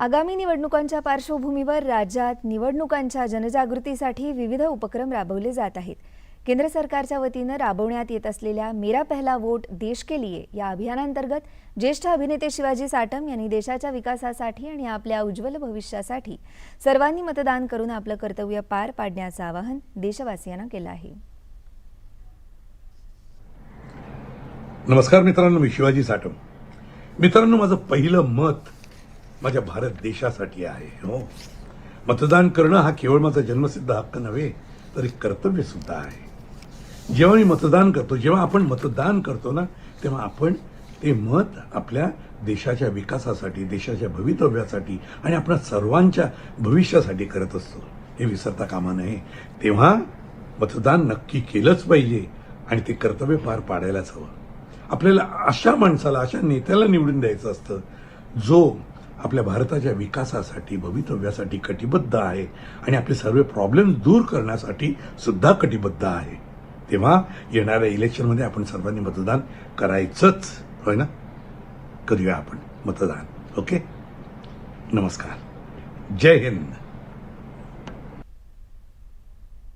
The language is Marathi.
आगामी निवडणुकांच्या पार्श्वभूमीवर राज्यात निवडणुकांच्या जनजागृतीसाठी विविध उपक्रम राबवले जात आहेत. केंद्र सरकारच्या वतीनं राबवण्यात येत असलेल्या मेरा पहला वोट देश के लिए या अभियानांतर्गत ज्येष्ठ अभिनेते शिवाजी साटम यांनी देशाच्या विकासासाठी आणि आपल्या उज्ज्वल भविष्यासाठी सर्वांनी मतदान करून आपलं कर्तव्य पार पाडण्याचं आवाहन देशवासियांना केलं आहे. नमस्कार मित्रांनो मी शिवाजी साटम मित्रांनो माझं पहिलं मत माझ्या भारत देशासाठी आहे हो. मतदान करणं हा केवळ माझा जन्मसिद्ध हक्क नव्हे तर एक कर्तव्य सुद्धा आहे. जेव्हा मी मतदान करतो जेव्हा आपण मतदान करतो ना तेव्हा आपण ते मत आपल्या देशाच्या विकासासाठी देशाच्या भवितव्यासाठी आणि आपल्या सर्वांच्या भविष्यासाठी करत असतो. हे विसरता कामा नये. तेव्हा मतदान नक्की केलंच पाहिजे आणि ते कर्तव्य पार पाडायलाच हवं. आपल्याला अशा माणसाला अशा नेत्याला निवडून द्यायचं असतं जो आपल्या भारताच्या विकासासाठी भवितव्यासाठी कटिबद्ध आहे आणि आपले सर्व प्रॉब्लेम दूर करण्यासाठी सुद्धा कटिबद्ध आहे. तेव्हा येणाऱ्या इलेक्शनमध्ये आपण सर्वांनी मतदान करायचंच होय ना? करूया आपण मतदान ओके नमस्कार. जय हिंद.